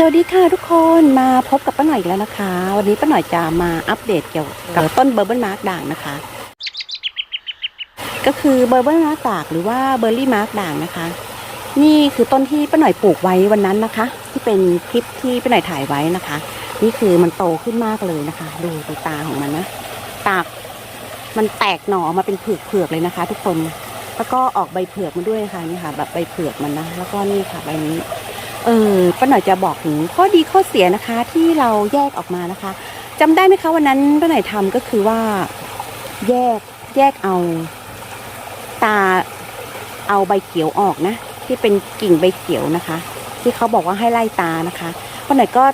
สวัสดีค่ะทุกคนมาพบกับป้าหน่อยอีกแล้วนะคะ วันนี้ป้าหน่อยจะมาอัปเดตเกี่ยวกับต้นเบอร์เบิลมาร์กด่างนะคะ ก็คือเบอร์เบิลมาร์กด่างหรือว่าเบอร์รี่มาร์กด่างนะคะ นี่คือต้นที่ป้าหน่อยปลูกไว้วันนั้นนะคะ ที่เป็นคลิปที่ป้าหน่อยถ่ายไว้นะคะ นี่คือมันโตขึ้นมากเลยนะคะ ดูดูตาของมันนะตากมันแตกหน่อออกมาเป็นเผือกๆเลยนะคะ ทุกคนแล้วก็ออกใบเผือกมาด้วยค่ะนี่ค่ะ แบบใบเผือกมันนะแล้วก็นี่ค่ะใบนี้ เออป้าหน่อยจะบอกถึงข้อดีข้อเสียนะคะ ที่เราแยกออกมานะคะจำได้ไหมคะวันนั้นป้าหน่อยทำก็คือว่า แยกแยกเอา ตาเอาใบเขียวออกนะ ที่เป็นกิ่งใบเขียวนะคะ ที่เขาบอกว่าให้ไล่ตานะคะป้าหน่อยก็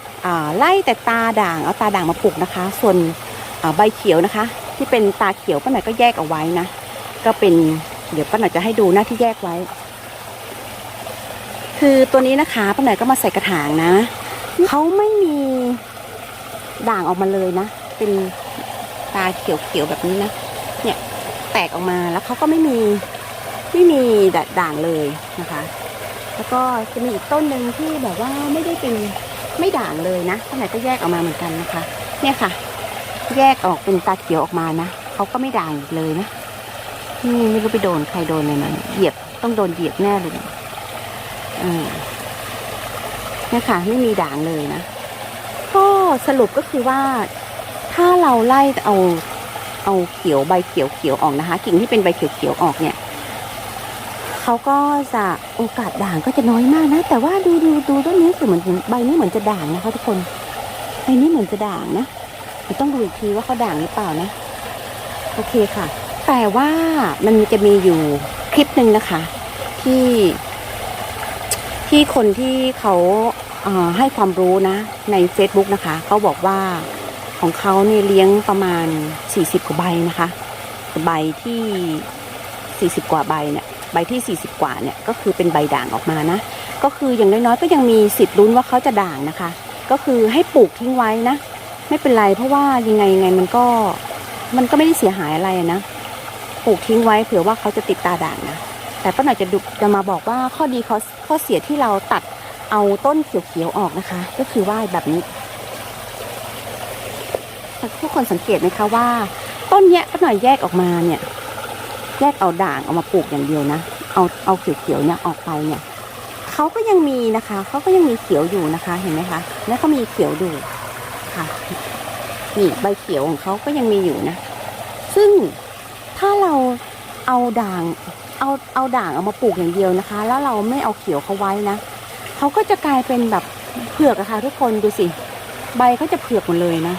ไล่แต่ตาด่างเอาตาด่างมาปลูกนะคะ ส่วนใบเขียวนะคะ ที่เป็นตาเขียวป้าหน่อยก็แยกเอาไว้นะก็เป็นเดี๋ยวป้าหน่อยจะให้ดูหน้าที่แยกไว้ คือตัวนี้นะคะป้าหน่อยก็มาใส่กระถางนะเขาไม่มีด่างออกมาเลยนะ เป็นตาเขียวๆแบบนี้นะ เนี่ยแตกออกมาแล้วเขาก็ไม่มีไม่มีด่างเลยนะคะ แล้วก็จะมีอีกต้นหนึ่งที่แบบว่าไม่ได้เป็นไม่ด่างเลยนะป้าหน่อก็แยกออกมาเหมือนกันนะคะ เนี่ยค่ะ แยกออกเป็นตาเขียวออกมานะเขาก็ไม่ด่างเลยนะนี่ไม่รู้ไปโดนใครโดนเลยนะเหยียบต้องโดนเหยียบแน่เลยนะ เนี่ยค่ะ ไม่มีด่างเลยนะ ก็สรุปก็คือว่า ถ้าเราไล่เอาเอาเขียวใบเขียวเขียวออกนะคะ กิ่งที่เป็นใบเขียวเขียวออกเนี่ยเขาก็จะโอกาสด่างก็จะน้อยมากนะ แต่ว่าดูดูดูต้นนี้คือเหมือนใบนี้เหมือนจะด่างนะคะทุกคนใบนี้เหมือนจะด่างนะต้องดูอีกทีว่าเขาด่างหรือเปล่านะ โอเคค่ะ แต่ว่ามันจะมีอยู่คลิปหนึ่งนะคะ ที่ ที่คนที่เขาให้ความรู้นะใน Facebook นะคะเขาบอกว่าของเขาเนี่ยเลี้ยงประมาณ 40 กว่าใบนะคะ ใบที่ 40 กว่าใบเนี่ยใบที่ 40 กว่าเนี่ยก็คือเป็นใบด่างออกมานะ ก็คืออย่างน้อยๆก็ยังมีสิทธิ์ลุ้นว่าเขาจะด่างนะคะ ก็คือให้ปลูกทิ้งไว้นะ ไม่เป็นไรเพราะว่ายังไงยังไงมันก็มันก็ไม่ได้เสียหายอะไรนะปลูกทิ้งไว้เผื่อว่าเขาจะติดตาด่างนะ แต่ป้าหน่อยจะดูจะมาบอกว่าข้อดีข้อข้อเสียที่เราตัดเอาต้นเขียวๆออกนะคะ ก็คือว่าแบบนี้ทุกคนสังเกตไหมคะว่า ต้นเนี้ยป้าหน่อยแยกออกมาเนี่ย แยกเอาด่างเอามาปลูกอย่างเดียวนะเอาเอาเขียวๆเนี่ยออกไปเนี่ยเขาก็ยังมีนะคะเขาก็ยังมีเขียวอยู่นะคะเห็นไหมคะแล้วก็มีเขียวอยู่ค่ะนี่ใบเขียวของเขาก็ยังมีอยู่นะ ซึ่งถ้าเราเอาด่าง เอาเอาด่างเอามาปลูกอย่างเดียวนะคะ แล้วเราไม่เอาเขียวเขาไว้นะเขาก็จะกลายเป็นแบบเผือกอะค่ะทุกคนดูสิ ใบเขาจะเผือกหมดเลยนะ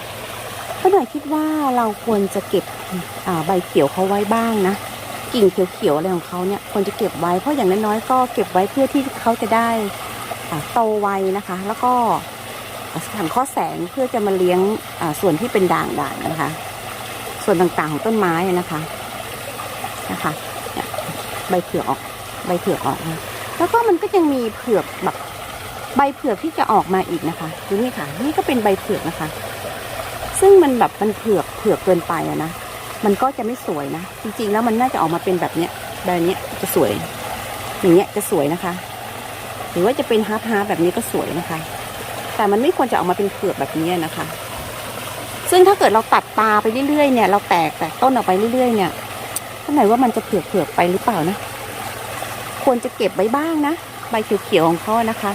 ก็หน่อยคิดว่าเราควรจะเก็บอ่าใบเขียวเขาไว้บ้างนะกิ่งเขียวๆอะไรของเขาเนี่ยควรจะเก็บไว้เพราะอย่างน้อยๆก็เก็บไว้เพื่อที่เขาจะได้โตไวนะคะ แล้วก็สังเคราะห์แสงเพื่อจะมาเลี้ยงส่วนที่เป็นด่างด่างนะคะ ส่วนต่างๆของต้นไม้นะคะนะคะ ใบเผือกออก ใบเผือกออกนะแล้วก็มันก็ยังมีเผือกแบบใบเผือกที่จะออกมาอีกนะคะดูนี่ค่ะ นี่ก็เป็นใบเผือกนะคะ ซึ่งมันแบบมันเผือกเผือกเกินไปอะนะมันก็จะไม่สวยนะ จริงๆ แล้วมันน่าจะออกมาเป็นแบบเนี้ยแบบเนี้ยจะสวย อย่างเงี้ยจะสวยนะคะ หรือว่าจะเป็นฮาร์ปฮาร์แบบนี้ก็สวยนะคะ แต่มันไม่ควรจะออกมาเป็นเผือกแบบนี้นะคะ ซึ่งถ้าเกิดเราตัดตาไปเรื่อยๆเนี่ย เราแตกแตกต้นออกไปเรื่อยๆเนี่ย ท่านไหนว่ามันจะเผือกเผือกๆไปหรือเปล่านะ ควรจะเก็บไว้บ้างนะ ใบเขียวๆของเขานะคะ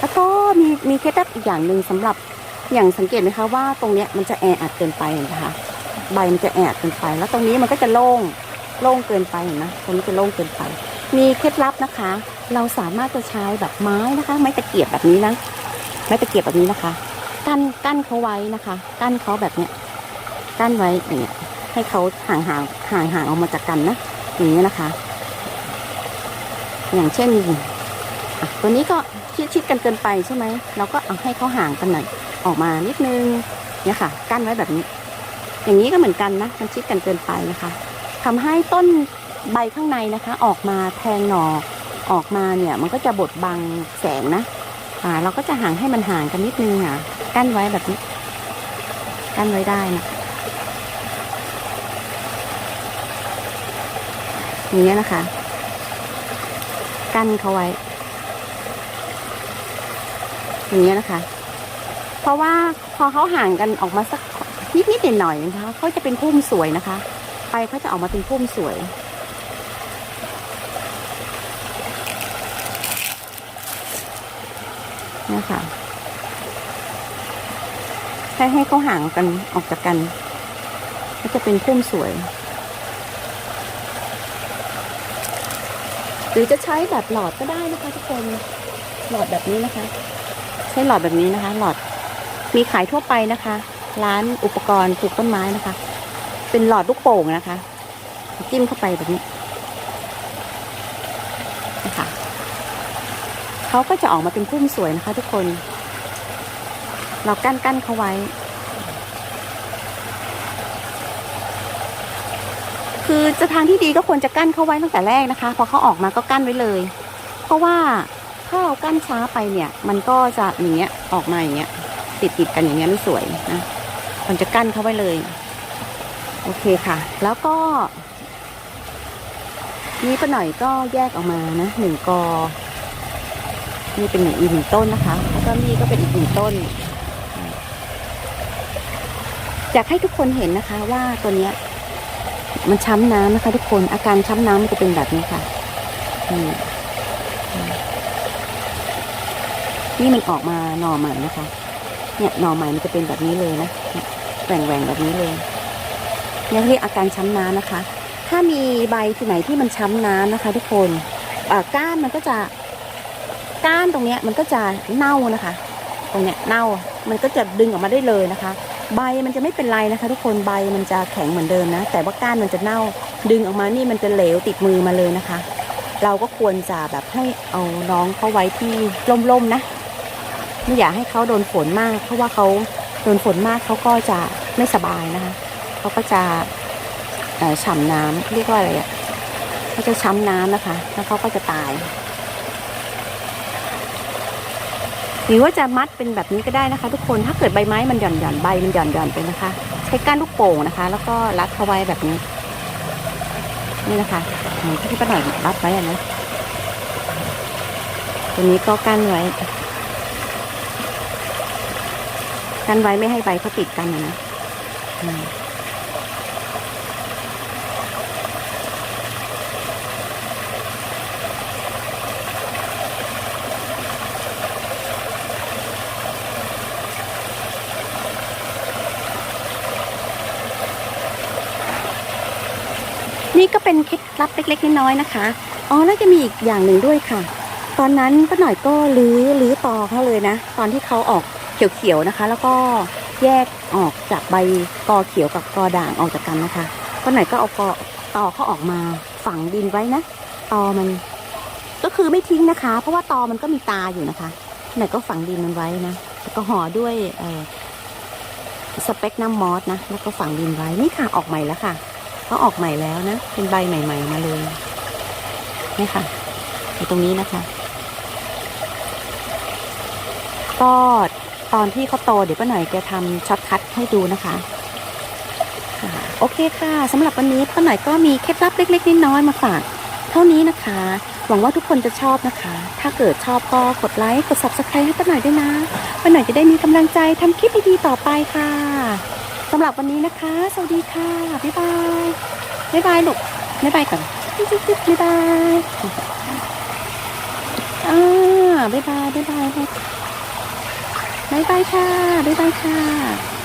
แล้วก็มีมีเคล็ดลับอีกอย่างหนึ่งสำหรับอย่างสังเกตไหมคะว่าตรงเนี้ยมันจะแออัดเกินไปนะคะ ใบมันจะแออัดเกินไป แล้วตรงนี้มันก็จะโล่งโล่งเกินไปนไหมตรงนี้จะโล่งเกินไป มีเคล็ดลับนะคะ เราสามารถจะใช้แบบไม้นะคะ ไม้ตะเกียบแบบนี้นะไม้ตะเกียบแบบนี้นะคะ กั้นกั้นเขาไว้นะคะ กั้นเขาแบบเนี้ยกั้นไว้อย่างเงี้ย ให้เขาห่างห่างห่างห่างออกมาจากกันนะอย่างนี้นะคะ อย่างเช่นตัวนี้ก็ชิดชิดกันเกินไปใช่ไหมเราก็เอาให้เขาห่างกันหน่อยออกมานิดนึงเนี่ยค่ะ กั้นไว้แบบนี้ อย่างนี้ก็เหมือนกันนะมันชิดกันเกินไปนะคะทำให้ต้นใบข้างในนะคะ ออกมาแทงหน่อออกมาเนี่ย มันก็จะบดบังแสงนะอ่าเราก็จะห่างให้มันห่างกันนิดนึงอะ กั้นไว้แบบนี้ กั้นไว้ได้นะ อย่างเงี้ยนะคะ กั้นเขาไว้ อย่างเงี้ยนะคะ เพราะว่าพอเขาห่างกันออกมาสักนิดนิดๆหน่อยๆนะคะเขาจะเป็นพุ่มสวยนะคะใบเขาจะออกมาเป็นพุ่มสวยนี่ค่ะแค่ให้เขาห่างกันออกจากกัน ก็จะเป็นพุ่มสวย หรือจะใช้แบบหลอดก็ได้นะคะทุกคนหลอดแบบนี้นะคะ ใช้หลอดแบบนี้นะคะ หลอดมีขายทั่วไปนะคะ ร้านอุปกรณ์ปลูกต้นไม้นะคะ เป็นหลอดลูกโป่งนะคะ จิ้มเข้าไปแบบนี้นะคะเขาก็จะออกมาเป็นพุ่มสวยนะคะ ทุกคน เรากั้นกั้นเขาไว้ คือจะทางที่ดีก็ควรจะกั้นเขาไว้ตั้งแต่แรกนะคะ พอเขาออกมาก็กั้นไว้เลย เพราะว่าถ้าเรากั้นช้าไปเนี่ย มันก็จะอย่างเงี้ยออกมาอย่างเงี้ย ติดติดกันอย่างเงี้ยไม่สวยนะมันจะกั้นเขาไว้เลย โอเคค่ะ แล้วก็ นี่ป้าหน่อยก็แยกออกมานะหนึ่งกอนี่เป็นอีกหนึ่งต้นนะคะแล้วก็นี่ก็เป็นอีกหนึ่งต้นอยากให้ทุกคนเห็นนะคะว่าตัวเนี้ย มันช้ำน้ำนะคะ ทุกคน อาการช้ำน้ำมันจะเป็นแบบนี้ค่ะนี่นี่มันออกมาหน่อใหม่นะคะ เนี่ยหน่อใหม่มันจะเป็นแบบนี้เลยนะแหว่งแหว่งแบบนี้เลยเนี่ยเรียกอาการช้ำน้ำนะคะ ถ้ามีใบที่ไหนที่มันช้ำน้ำนะคะ ทุกคนก้านมันก็จะก้านตรงเนี้ยมันก็จะเน่านะคะ ตรงเนี้ยเน่า มันก็จะดึงออกมาได้เลยนะคะ ใบมันจะไม่เป็นไรนะคะ ทุกคนใบมันจะแข็งเหมือนเดิมนะ แต่ว่าก้านมันจะเน่า ดึงออกมานี่มันจะเหลวติดมือมาเลยนะคะ เราก็ควรจะแบบให้เอาน้องเขาไว้ที่ร่มๆนะไม่อยากให้เขาโดนฝนมาก เพราะว่าเขาโดนฝนมากเขาก็จะไม่สบายนะคะเขาก็จะฉ่ำน้ำเรียกว่าอะไรอะเขาจะช้ำน้ำนะคะ แล้วเขาก็จะตาย หรือว่าจะมัดเป็นแบบนี้ก็ได้นะคะ ทุกคนถ้าเกิดใบไม้มันหย่อนหย่อนใบมันหย่อนหย่อนไปนะคะ ใช้ก้านลูกโป่งนะคะ แล้วก็รัดเขาไว้แบบนี้ นี่นะคะเหมือนที่ป้าหน่อยรัดไว้อะนะตัวนี้ก็กั้นไว้กั้นไว้ไม่ให้ใบเขาติดกันนะ นี่ก็เป็นเคล็ดลับเล็กๆน้อยๆนะคะ อ๋อแล้วจะมีอีกอย่างหนึ่งด้วยค่ะ ตอนนั้นป้าหน่อยก็รื้อรื้อตอเขาเลยนะ ตอนที่เขาออกเขียวๆนะคะ แล้วก็แยกออกจากใบกอเขียวกับกอด่างออกจากกันนะคะป้าหน่อยก็เอากอตอเขาออกมาฝังดินไว้นะตอมัน ก็คือไม่ทิ้งนะคะ เพราะว่าตอมันก็มีตาอยู่นะคะหน่อยก็ฝังดินมันไว้นะแล้วก็ห่อด้วยสเปกน้ำมอสนะ แล้วก็ฝังดินไว้ นี่ค่ะ ออกใหม่แล้วค่ะ เขาออกใหม่แล้วนะ เป็นใบใหม่ ๆ มาเลยนี่ค่ะอยู่ตรงนี้นะคะ ก็ตอนที่เขาโตเดี๋ยวป้าหน่อยจะทำช็อตคัทให้ดูนะคะค่ะโอเคค่ะสำหรับวันนี้ป้าหน่อยก็มีเคล็ดลับเล็กๆน้อยๆมาฝากเท่านี้นะคะ หวังว่าทุกคนจะชอบนะคะ ถ้าเกิดชอบก็กดไลค์กด subscribe ให้ป้าหน่อยด้วยนะป้าหน่อยจะได้มีกำลังใจทำคลิปดีๆต่อไปค่ะ สำหรับวันนี้นะคะ สวัสดีค่ะ บ๊ายบาย บ๊ายบายลูก บ๊ายบายก่อนจิ๊บจิ๊บบบ๊ายบายอ่าบ๊ายบาย บ๊ายบายบ๊ายบายค่ะ บ๊ายบายค่ะ